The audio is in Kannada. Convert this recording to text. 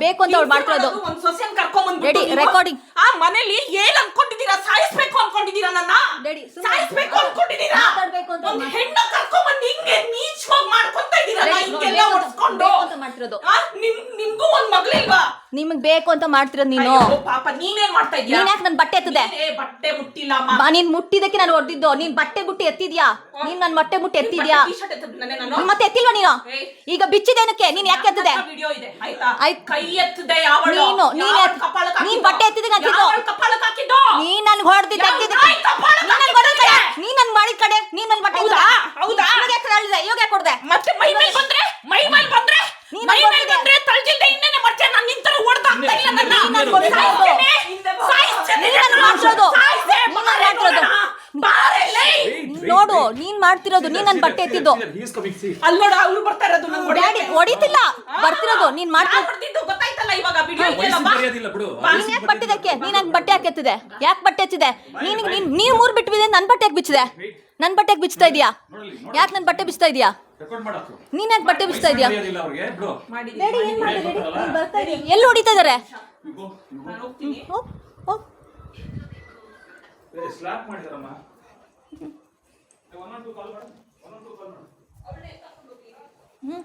ಬೇಕು ಅಂತ ಅವ್ಳು ಮಾಡ್ಕೊಳ್ಳೋದು ಒಂದ್ ಸೊಸೆನ್ ಕರ್ಕೊಂಡ್ ರೆಕಾರ್ಡಿಂಗ್ ಆ ಮನೇಲಿ ಏನ್ ಅನ್ಕೊಂಡಿದ್ದೀರಾ? ಸಾಯಿಸ್ಬೇಕು ಅನ್ಕೊಂಡಿದ್ದೀರಾ ನನ್ನ? ಡೇಡಿ ಸುಮ್ನೆ ಸಾಯಿಸ್ಬೇಕು ಅನ್ಕೊಂಡಿದೀರಾ ಮಾತಾಡ್ಬೇಕು ಅಂತ ಒಂದ್ ಮಾಡ್- ಹೆಣ್ಣ ಕರ್ಕೊಂಡ್ ಹಿಂಗೆ ನೀಚವಾಗಿ ಮಾಡ್ಕೊಂತ ಇದೀರಲ್ಲ Ready, ಹಿಂಗೆಲ್ಲ ಬೇಕು ಅಂತ- ಹೊಡ್ಸ್ಕೊಂಡು ಬೇಕು ಅಂತ ಮಾಡ್ತಿರೋದು. ನಿಮ್ ನಿಮ್ಗೂ ಒಂದ್ ಮಗಳಿಲ್ವಾ ನಿಮಗ್ ಬೇಕು ಅಂತ ಮಾಡ್ತಿರೋದು ನೀನು? ಅಯ್ಯೋ, ಪಾಪ ನೀನೇನ್ ಮಾಡ್ತಾ ಇದೀಯ? ನೀನ್ ಯಾಕೆ ನನ್ ಬಟ್ಟೆ ಎತ್ತದೆ? ನೀನೇ ಬಟ್ಟೆ ಮುಟ್ಟಿಲ್ಲ ಅಮ್ಮ. ಬಾ ನೀನ್ ಮುಟ್ಟಿದಕ್ಕೆ ನಾನು ಹೊಡೆದಿದ್ದು. ನೀನ್ ಬಟ್ಟೆ ಬುಟ್ಟಿ ಎತ್ತಿದ್ಯಾ? ನೀನ್ ನನ್ ಬಟ್ಟೆ ಮುಟ್ಟಿ ಎತ್ತಿದ್ಯಾ? ಟೀಶರ್ಟ್ ಎತ್ತದ್ನೇ ನಾನು ಮತ್ತೆ ಎತ್ತಿಲ್ವಾ ನೀನು? ಏಯ್. ಈಗ ಬಿಚ್ಚಿದೇನಕ್ಕೆ ನೀನ್ ಯಾಕೆ ಎತ್ತದೆ? ವಿಡಿಯೋ ಇದೆ ಆಯ್ತಾ? ಆಯ್ತ್. ಕೈ ಎತ್ತದೆ ಯಾವಳು? ನೀನು, ನೀನ್ ಯಾವಳ್ ಎತ್- ಕಪಾಳಕ್ ನೀನ್ ಹಾಕಿದ್ದು? ಬಟ್ಟೆ ಎತ್ತಿದ್ದಕ್ಕೆ ಹಾಕಿದ್ದು. ಯಾವಳ್ ಕಪಾಳಕ್ ಹಾಕಿದ್ದು? ನೀನ್ ನನ್ ಹೊಡೆದಿದ್ದ ಯಾವ ನಾಯಿ ಕಪಾಳಕ್ ನೀನ್ ನನ್ ಹೊಡೆದ ಕಡೆ ನೀನ್ ನನ್ ಮಾಡಿದ ಕಡೆ ನೀನ್ ನನ್ ಬಟ್ಟೆ ಹೌದಾ? ಹೌದಾ? ಇವಾಗ ಯಾಕೆ ಅಳ್ದೆ? ಇವಾಗ ಯಾಕೆ ಹೊಡ್ದೆ? ಮತ್ತೆ ಮೈ ಮೈ ಬಂದ್ರೆ ಮೈ ಮೇಲ್ ಬಂದ್ರೆ ನೀನ್ ಮೈ ಮೇಲ್ ಅನ್ಕೊಂಡಿದ್ದೆ. ಬಂದ್ರೆ ತಳ್ಜಿಲ್ದೆ ಇನ್ನೇನೆ ಮಾಡ್ತೀಯ ನಾನು ನಿಂತರ ಓಡ್ದಾಗ್ತಾ ಇಲ್ಲ ನನ್ನ ನೀನ್ ಅನ್ಕೊಂಡಿದ್ದೆ. ಸಾಯಿಸ್ತೇನೆ. ಸಾಯಿಸ್ತೇನೆ ನೀನ್ ನನ್ನ. ಮಾಡ್ತಿರೋದು. ಸಾಯಿಸ್ತೆ. ನೀನ್ ಬಾರೆ ಮಾಡ್ತಿರೋದು. ನೋಡೋಣ. ಬಾರೆ ಲೇ. ನೀನ್ ನೋಡು ನೀನ್ ಮಾಡ್ತಿರೋದು ನೀನ್ ನನ್ ಬಟ್ಟೆ ಎತ್ತಿದ್ದು. ಅಲ್ಲ್ ನೋಡು ಅವ್ರು ಬರ್ತಾ ಇರೋದು ನಂಗ್ ಹೊಡಿ- ಡ್ಯಾಡಿ ಹೊಡಿತಿಲ್ಲ. ಬರ್ತಿರೋದು ನೀನ್ ಮಾಡ್ತಿರೋದು ಬರ್ತಿದ್ದು ಗೊತ್ತಾಯ್ತಲ್ಲ ಇವಾಗ ವಿಡಿಯೋ ಇದೆಯಲ್ಲ ಬಾ. ಬಿಡು. ನೀನ್ ಯಾಕೆ ಬಟ್ಟೆ ಇದಕ್ಕೆ ನೀನ್ ಹಂಗ್ ಬಟ್ಟೆ ಯಾಕೆ ಎತ್ತಿದೆ? ಯಾಕೆ ಬಟ್ಟೆ ಎತ್ತಿದೆ? ನೀನ್ ನೀನ್ ನೀನ್ ಮೂರ್ ಬಿಟ್ಟಿದೆ ನನ್ ಬಟ್ಟೆ ಯಾಕೆ ಬಿಚ್ಚಿದೆ? ನನ್ ಬಟ್ಟೆ ಯಾಕೆ ಬಿಚ್ತಾ ಇದೀಯಾ? ಯಾಕೆ ನನ್ ಬಟ್ಟೆ ಬಿಚ್ತಾ ಇದೀಯಾ? ರೆಕಾರ್ಡ್ ಮಾಡಾಕು ನೀನ್ ಯಾಕೆ ಬಟ್ಟೆ ಬಿಚ್ತಾ ಇದೀಯಾ? ಮರ್ಯಾದಿಲ್ಲ ಅವ್ರಿಗೆ ಬಿಡು. ಮಾಡಿದ್ದೀನಿ. ಎಲ್ಲಿ ಹೊಡಿತಾ ಇದಾರೆ? ಇಗೋ, ಇಗೋ. ನಾನ್ ಹೋಗ್ತೀನಿ. ಹೋಗ್, ಹೋಗ್. ಏ, ಸ್ಲ್ಯಾಪ್ ಮಾಡಿದಾರಮ್ಮ. ಒನ್ ಟು ಕಾಲ್ ಮಾಡು. ಒನ್ ಟು ಕಾಲ್ ಮಾಡು. ಹ್ಮ್.